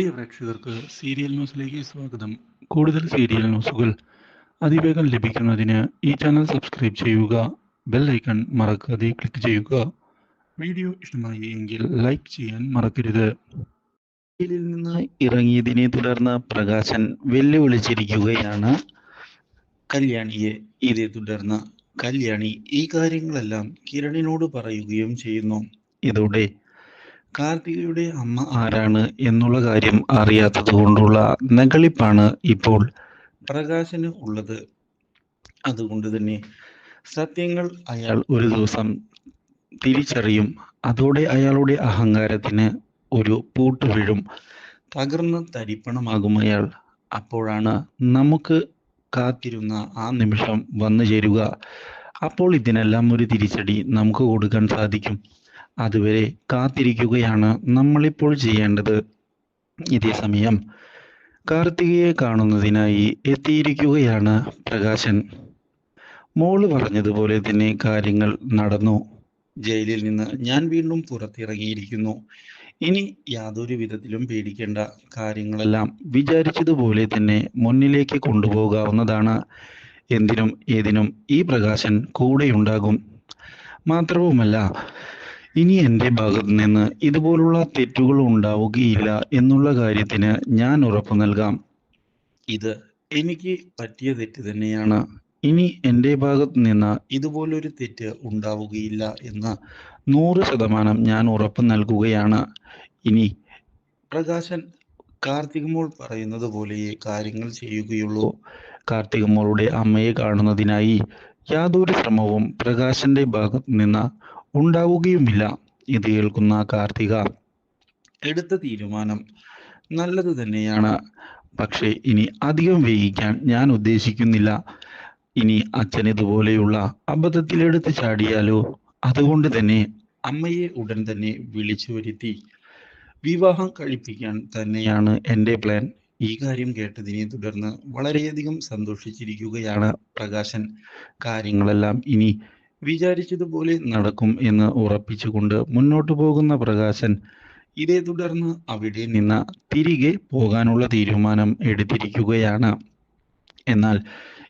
പ്രിയ പ്രേക്ഷകർക്ക് സീരിയൽ ന്യൂസിലേക്ക് സ്വാഗതം. കൂടുതൽ സീരിയൽ ന്യൂസുകൾ അതിവേഗം ലഭിക്കുന്നതിന് ഈ ചാനൽ സബ്സ്ക്രൈബ് ചെയ്യുക ബെൽ ഐക്കൺ മറക്കാതെ ക്ലിക്ക് ചെയ്യുക. വീഡിയോ ഇഷ്ടമായി എങ്കിൽ ലൈക്ക് ചെയ്യാൻ മറക്കരുത്. ജയിലിൽ നിന്ന് ഇറങ്ങിയതിനെ തുടർന്ന് പ്രകാശൻ വെല്ലുവിളിച്ചിരിക്കുകയാണ്. കല്യാണിയെ ഇതേ തുടർന്ന് കല്യാണി ഈ കാര്യങ്ങളെല്ലാം കിരണിനോട് പറയുകയും ചെയ്യുന്നു. ഇതോടെ കാർത്തികയുടെ അമ്മ ആരാണ് എന്നുള്ള കാര്യം അറിയാത്തത് കൊണ്ടുള്ള നകളിപ്പാണ് ഇപ്പോൾ പ്രകാശന് ഉള്ളത്. അതുകൊണ്ട് തന്നെ സത്യങ്ങൾ അയാൾ ഒരു ദിവസം തിരിച്ചറിയും. അതോടെ അയാളുടെ അഹങ്കാരത്തിന് ഒരു പൂട്ട് വീഴും. തകർന്ന് തരിപ്പണമാകും അയാൾ. അപ്പോഴാണ് നമുക്ക് കാത്തിരുന്ന ആ നിമിഷം വന്നു ചേരുക. അപ്പോൾ ഇതിനെല്ലാം ഒരു തിരിച്ചടി നമുക്ക് കൊടുക്കാൻ സാധിക്കും. അതുവരെ കാത്തിരിക്കുകയാണ് നമ്മളിപ്പോൾ ചെയ്യേണ്ടത്. ഇതേ സമയം കാർത്തികയെ കാണുന്നതിനായി എത്തിയിരിക്കുകയാണ് പ്രകാശൻ. മോൾ പറഞ്ഞതുപോലെ തന്നെ കാര്യങ്ങൾ നടന്നു. ജയിലിൽ നിന്ന് ഞാൻ വീണ്ടും പുറത്തിറങ്ങിയിരിക്കുന്നു. ഇനി യാതൊരു വിധത്തിലും പേടിക്കേണ്ട കാര്യങ്ങളെല്ലാം വിചാരിച്ചതുപോലെ തന്നെ മുന്നിലേക്ക് കൊണ്ടുപോകാവുന്നതാണ്. എന്തിനും ഏതിനും ഈ പ്രകാശൻ കൂടെയുണ്ടാകും. മാത്രവുമല്ല ഇനി എന്റെ ഭാഗത്തു നിന്ന് ഇതുപോലുള്ള തെറ്റുകൾ ഉണ്ടാവുകയില്ല എന്നുള്ള കാര്യത്തിന് ഞാൻ ഉറപ്പു നൽകാം. ഇത് എനിക്ക് പറ്റിയ തെറ്റ് തന്നെയാണ്. ഇനി എന്റെ ഭാഗത്ത് നിന്ന് ഇതുപോലൊരു തെറ്റ് ഉണ്ടാവുകയില്ല എന്ന് നൂറ് ശതമാനം ഞാൻ ഉറപ്പ് നൽകുകയാണ്. ഇനി പ്രകാശൻ കാർത്തികമോൾ പറയുന്നത് പോലെയേ കാര്യങ്ങൾ ചെയ്യുകയുള്ളൂ. കാർത്തികമോളുടെ അമ്മയെ കാണുന്നതിനായി യാതൊരു ശ്രമവും പ്രകാശന്റെ ഭാഗത്ത് നിന്ന് ഉണ്ടാവുകയുമില്ല. ഇത് കേൾക്കുന്ന കാർത്തിക എടുത്ത തീരുമാനം നല്ലത് തന്നെയാണ്. പക്ഷേ ഇനി അധികം വൈകിക്കാൻ ഞാൻ ഉദ്ദേശിക്കുന്നില്ല. ഇനി അച്ഛൻ ഇതുപോലെയുള്ള അബദ്ധത്തിലെടുത്ത് ചാടിയാലോ? അതുകൊണ്ട് തന്നെ അമ്മയെ ഉടൻ തന്നെ വിളിച്ചു വരുത്തി. വിവാഹം കഴിപ്പിക്കാൻ തന്നെയാണ് എന്റെ പ്ലാൻ. ഈ കാര്യം കേട്ടതിനെ തുടർന്ന് വളരെയധികം സന്തോഷിച്ചിരിക്കുകയാണ് പ്രകാശൻ. കാര്യങ്ങളെല്ലാം ഇനി വിചാരിച്ചതുപോലെ നടക്കും എന്ന് ഉറപ്പിച്ചുകൊണ്ട് മുന്നോട്ടു പോകുന്ന പ്രകാശൻ ഇതേ തുടർന്ന് അവിടെ നിന്ന് തിരികെ പോകാനുള്ള തീരുമാനം എടുത്തിരിക്കുകയാണ്. എന്നാൽ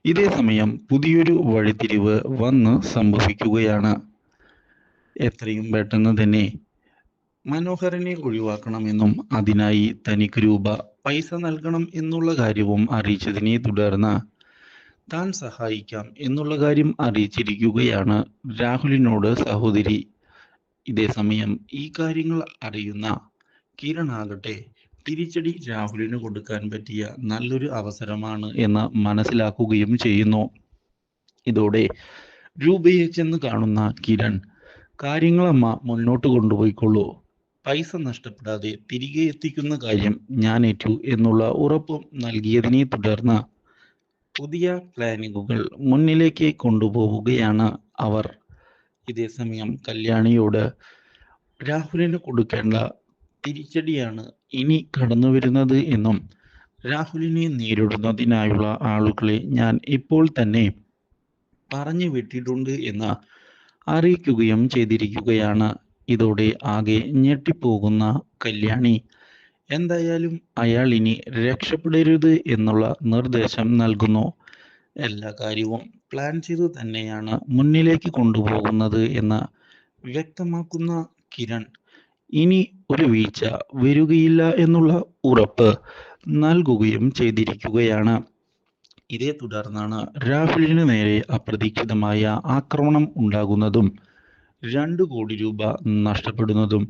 ഇതേ സമയം പുതിയൊരു വഴിത്തിരിവ് വന്ന് സംഭവിക്കുകയാണ്. എത്രയും പെട്ടെന്ന് തന്നെ മനോഹരനെ ഒഴിവാക്കണമെന്നും അതിനായി തനിക്ക് രൂപ പൈസ നൽകണം എന്നുള്ള കാര്യവും അറിയിച്ചതിനെ തുടർന്ന് താൻ സഹായിക്കാം എന്നുള്ള കാര്യം അറിയിച്ചിരിക്കുകയാണ് രാഹുലിനോട് സഹോദരി. ഇതേ സമയം ഈ കാര്യങ്ങൾ അറിയുന്ന കിരണാകട്ടെ തിരിച്ചടി രാഹുലിന് കൊടുക്കാൻ പറ്റിയ നല്ലൊരു അവസരമാണ് എന്ന് മനസ്സിലാക്കുകയും ചെയ്യുന്നു. ഇതോടെ രൂപയെ ചെന്ന് കാണുന്ന കിരൺ കാര്യങ്ങളമ്മ മുന്നോട്ട് കൊണ്ടുപോയിക്കൊള്ളൂ പൈസ നഷ്ടപ്പെടാതെ തിരികെ എത്തിക്കുന്ന കാര്യം ഞാൻ ഏറ്റു എന്നുള്ള ഉറപ്പും നൽകിയതിനെ തുടർന്ന് പുതിയ പ്ലാനിങ്ങുകൾ മുന്നിലേക്ക് കൊണ്ടുപോവുകയാണ് അവർ. ഇതേ സമയം കല്യാണിയോട് രാഹുലിന് കൊടുക്കേണ്ട തിരിച്ചടിയാണ് ഇനി കടന്നു വരുന്നത് എന്നും രാഹുലിനെ നേരിടുന്നതിനായുള്ള ആളുകളെ ഞാൻ ഇപ്പോൾ തന്നെ പറഞ്ഞു വിട്ടിട്ടുണ്ട് എന്ന് അറിയിക്കുകയും ചെയ്തിരിക്കുകയാണ്. ഇതോടെ ആകെ ഞെട്ടിപ്പോകുന്ന കല്യാണി. എന്തായാലും അയാൾ ഇനി രക്ഷപ്പെടരുത് എന്നുള്ള നിർദ്ദേശം നൽകുന്നു. എല്ലാ കാര്യവും പ്ലാൻ ചെയ്തു തന്നെയാണ് മുന്നിലേക്ക് കൊണ്ടുപോകുന്നത് എന്ന് വ്യക്തമാക്കുന്ന കിരൺ. ഇനി ഒരു വീഴ്ച വരികയില്ല എന്നുള്ള ഉറപ്പ് നൽകുകയും ചെയ്തിരിക്കുകയാണ്. ഇതേ തുടർന്നാണ് രാഹുലിന് നേരെ അപ്രതീക്ഷിതമായ ആക്രമണം ഉണ്ടാകുന്നതും രണ്ട് കോടി രൂപ നഷ്ടപ്പെടുന്നതും.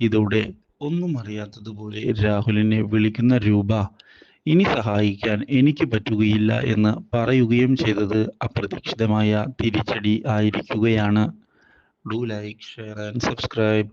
ഇതോടെ ഒന്നും അറിയാത്തതുപോലെ രാഹുലിനെ വിളിക്കുന്ന രൂപ ഇനി സഹായിക്കാൻ എനിക്ക് പറ്റുകയില്ല എന്ന് പറയുകയും ചെയ്തത് അപ്രതീക്ഷിതമായ തിരിച്ചടി ആയിരിക്കുകയാണ്. Do like share and subscribe